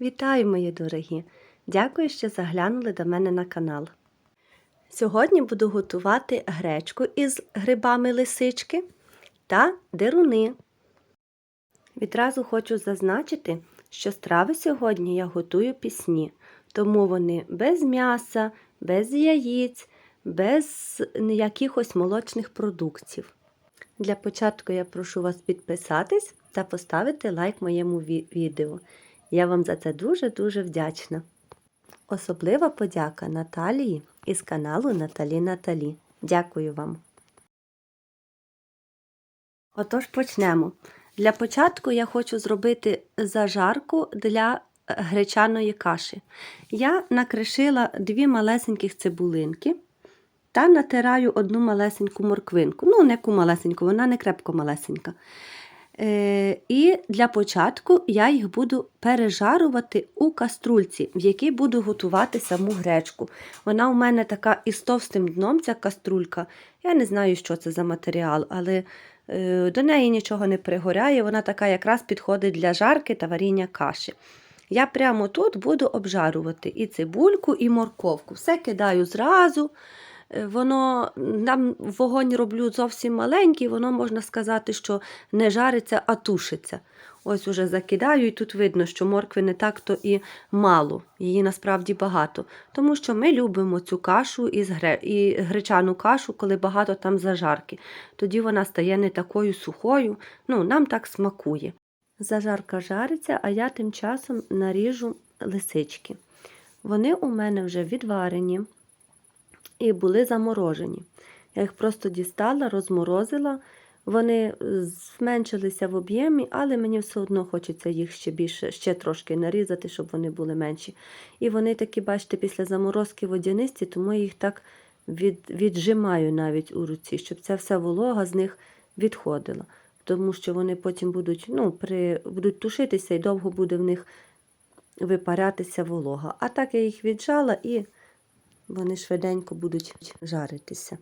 Вітаю, мої дорогі! Дякую, що заглянули до мене на канал. Сьогодні буду готувати гречку із грибами лисички та деруни. Відразу хочу зазначити, що страви сьогодні я готую пісні, тому вони без м'яса, без яєць, без якихось молочних продуктів. Для початку я прошу вас підписатись та поставити лайк моєму відео. Я вам за це дуже-дуже вдячна. Особлива подяка Наталії із каналу Наталі Наталі. Дякую вам. Отож почнемо. Для початку я хочу зробити зажарку для гречаної каші. Я накришила дві малесеньких цибулинки та натираю одну малесеньку морквинку. Ну, не яку малесеньку, вона не крепко малесенька. Е, і для початку я їх буду пережарувати у каструльці, в якій буду готувати саму гречку. Вона у мене така із товстим дном, ця каструлька. Я не знаю, що це за матеріал, але е, до неї нічого не пригоряє. Вона така якраз підходить для жарки та варіння каші. Я прямо тут буду обжарувати і цибульку, і морковку. Все кидаю зразу. Е, Воно нам вогонь роблю зовсім маленький, воно можна сказати, що не жариться, а тушиться. Ось уже закидаю, і тут видно, що моркви не так-то і мало, її насправді багато. Тому що ми любимо цю кашу із гре... і гречану кашу, коли багато там зажарки. Тоді вона стає не такою сухою, ну, нам так смакує. Зажарка жариться, а я тим часом наріжу лисички. Вони у мене вже відварені і були заморожені. Я їх просто дістала, розморозила. Вони зменшилися в об'ємі, але мені все одно хочеться їх ще більше, ще трошки нарізати, щоб вони були менші. І вони такі, бачите, після заморозки водянисті, тому я їх так від, віджимаю навіть у руці, щоб ця вся волога з них відходила. Тому що вони потім будуть, ну, при, будуть тушитися і довго буде в них випарятися волога. А так я їх віджала і вони швиденько будуть жаритися.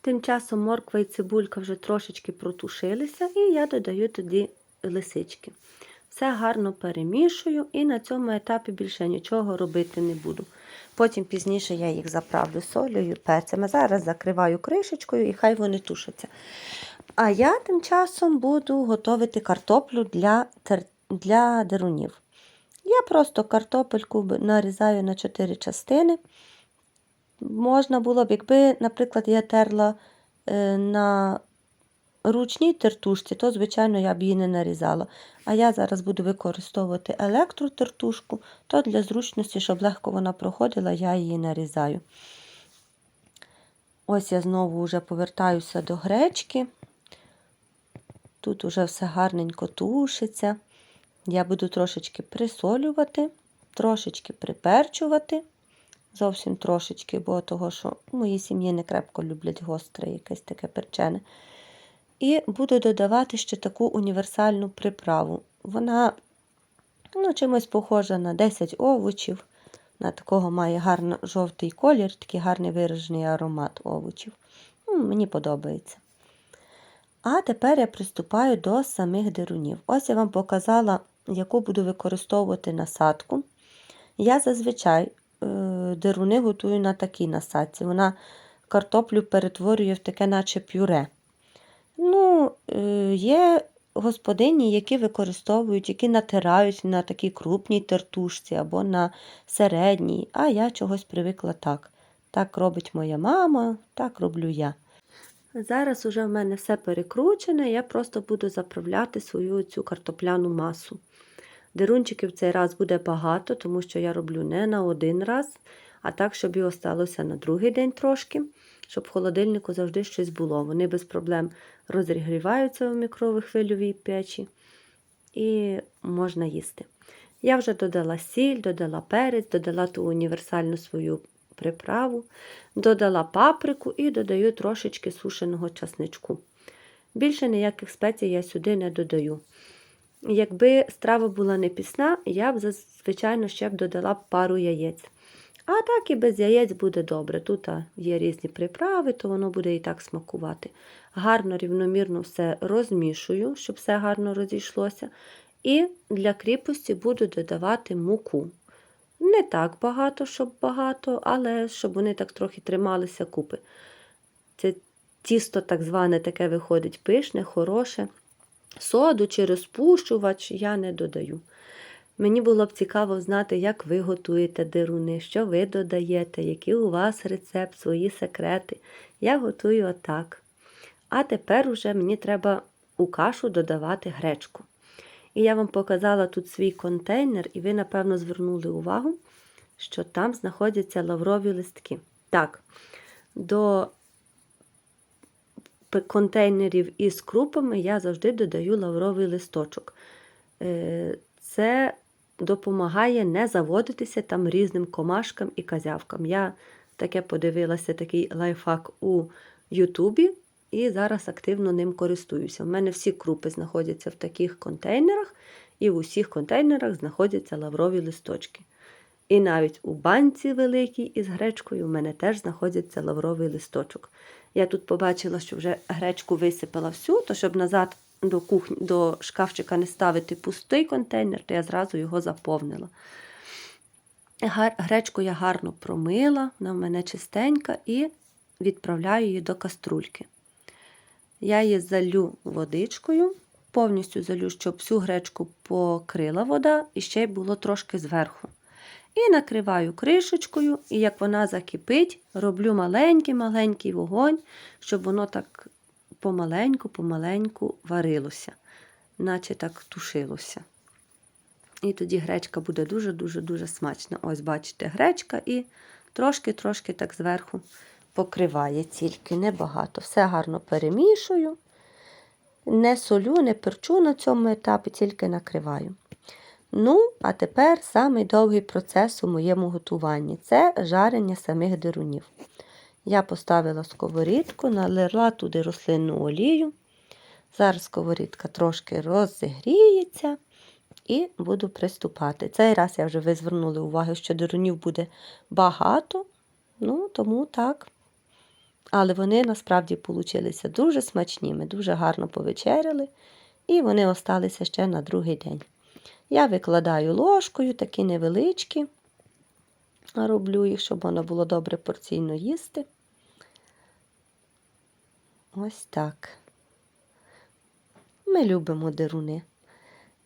Тим часом морква і цибулька вже трошечки протушилися, і я додаю тоді лисички. Все гарно перемішую і на цьому етапі більше нічого робити не буду. Потім пізніше я їх заправлю солею, перцем. А зараз закриваю кришечкою і хай вони тушаться. А я тим часом буду готувати картоплю для, для дерунів. Я просто картопельку нарізаю на 4 частини. Можна було б, якби, наприклад, я терла е, на ручній тертушці, то, звичайно, я б її не нарізала. А я зараз буду використовувати електротертушку, то для зручності, щоб легко вона проходила, я її нарізаю. Ось я знову вже повертаюся до гречки. Тут уже все гарненько тушиться. Я буду трошечки присолювати, трошечки приперчувати. Зовсім трошечки, бо того, що в моїй сім'ї не крепко люблять гостре, якесь таке перчене. І буду додавати ще таку універсальну приправу. Вона ну, чимось похожа на 10 овочів. На такого має гарно жовтий колір, такий гарний виражений аромат овочів. Ну, Мені подобається. А тепер я приступаю до самих дерунів. Ось я вам показала, яку буду використовувати насадку. Я зазвичай е, деруни готую на такій насадці. Вона картоплю перетворює в таке, наче пюре. Ну, е, Є господині, які використовують, які натирають на такій крупній тертушці або на середній, а я чогось привикла так. Так робить моя мама, так роблю я. Зараз уже в мене все перекручене, я просто буду заправляти свою цю картопляну масу. Дерунчиків цей раз буде багато, тому що я роблю не на один раз, а так, щоб і осталося на другий день трошки, щоб в холодильнику завжди щось було. Вони без проблем розігріваються в мікровихвильовій печі і можна їсти. Я вже додала сіль, додала перець, додала ту універсальну свою приправу, додала паприку і додаю трошечки сушеного часничку. Більше ніяких спецій я сюди не додаю. Якби страва була не пісна, я б, звичайно, ще б додала пару яєць. А так і без яєць буде добре. Тут є різні приправи, то воно буде і так смакувати. Гарно, рівномірно все розмішую, щоб все гарно розійшлося. І для кріпості буду додавати муку. Не так багато, щоб багато, але щоб вони так трохи трималися купи. Це тісто так зване таке виходить пишне, хороше. Соду чи розпущувач я не додаю. Мені було б цікаво знати, як ви готуєте дируни, що ви додаєте, який у вас рецепт, свої секрети. Я готую отак. А тепер уже мені треба у кашу додавати гречку. І я вам показала тут свій контейнер, і ви, напевно, звернули увагу, що там знаходяться лаврові листки. Так, до контейнерів із крупами я завжди додаю лавровий листочок. Е, Це допомагає не заводитися там різним комашкам і казявкам. Я таке подивилася, такий лайфхак у Ютубі, і зараз активно ним користуюся. У мене всі крупи знаходяться в таких контейнерах, і в усіх контейнерах знаходяться лаврові листочки. І навіть у банці великій із гречкою у мене теж знаходиться лавровий листочок. Я тут побачила, що вже гречку висипала всю, то щоб назад до кухні, до шкафчика не ставити пустий контейнер, то я зразу його заповнила. Гречку я гарно промила, вона в мене чистенька, і відправляю її до каструльки. Я її залю водичкою, повністю залю, щоб всю гречку покрила вода і ще й було трошки зверху. І накриваю кришечкою, і як вона закипить, роблю маленький-маленький вогонь, щоб воно так помаленьку-помаленьку варилося, наче так тушилося. І тоді гречка буде дуже-дуже-дуже смачна. Ось, бачите, гречка і трошки-трошки так зверху покриває, тільки небагато. Все гарно перемішую. Не солю, не перчу на цьому етапі, тільки накриваю. Ну, а тепер самий довгий процес у моєму готуванні це жарення самих дирунів. Я поставила сковорідку, налила туди рослинну олію. Зараз сковорідка трошки розігріється і буду приступати. Цей раз я вже ви звернули увагу, що дирунів буде багато, ну тому так. Але вони насправді получилися дуже смачні. Ми дуже гарно повечеряли, і вони осталися ще на другий день. Я викладаю ложкою, такі невеличкі, роблю їх, щоб воно було добре порційно їсти. Ось так. Ми любимо дируни.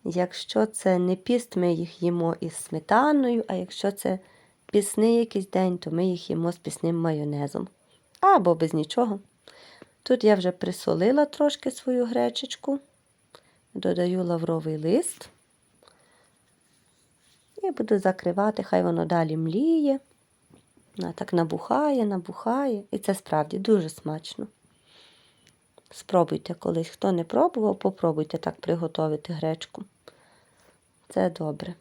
Якщо це не піст, ми їх їмо із сметаною, а якщо це пісний якийсь день, то ми їх їмо з пісним майонезом. Або без нічого. Тут я вже присолила трошки свою гречечку, додаю лавровий лист. І буду закривати, хай воно далі мліє. Вона так набухає, набухає. І це справді дуже смачно. Спробуйте колись. Хто не пробував, попробуйте так приготувати гречку. Це добре.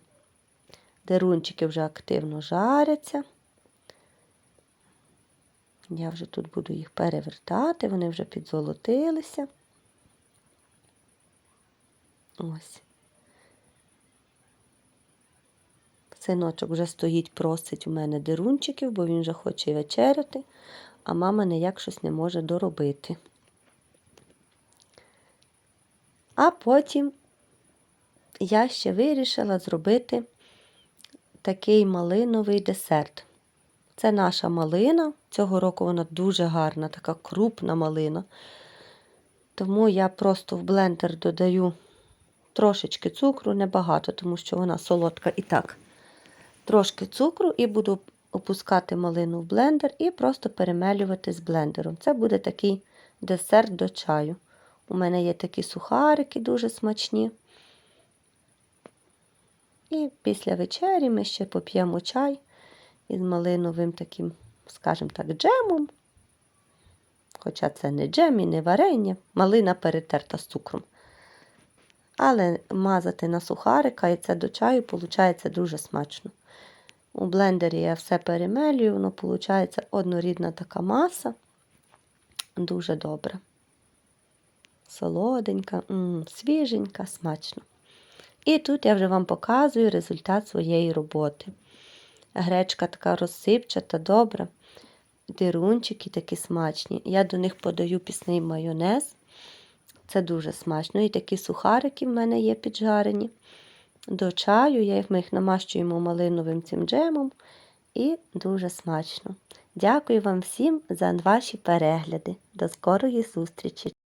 Дерунчики вже активно жаряться. Я вже тут буду їх перевертати, вони вже підзолотилися. Ось. Синочок вже стоїть, просить у мене дирунчиків, бо він вже хоче вечеряти, а мама ніяк щось не може доробити. А потім я ще вирішила зробити такий малиновий десерт. Це наша малина. Цього року вона дуже гарна, така крупна малина. Тому я просто в блендер додаю трошечки цукру, небагато, тому що вона солодка і так. Трошки цукру і буду опускати малину в блендер і просто перемелювати з блендером. Це буде такий десерт до чаю. У мене є такі сухарики дуже смачні. І після вечері ми ще поп'ємо чай із малиновим таким, скажімо так, джемом. Хоча це не джем і не варення, малина перетерта з цукром. Але мазати на сухарика і це до чаю виходить дуже смачно. У блендері я все перемелюю, воно виходить однорідна така маса. Дуже добре. Солоденька, м, свіженька, смачно. І тут я вже вам показую результат своєї роботи. Гречка така розсипчата, добра. Дирунчики такі смачні. Я до них подаю пісний майонез. Це дуже смачно. І такі сухарики в мене є піджарені. До чаю я ми їх намащуємо малиновим цим джемом. І дуже смачно. Дякую вам всім за ваші перегляди. До скорої зустрічі!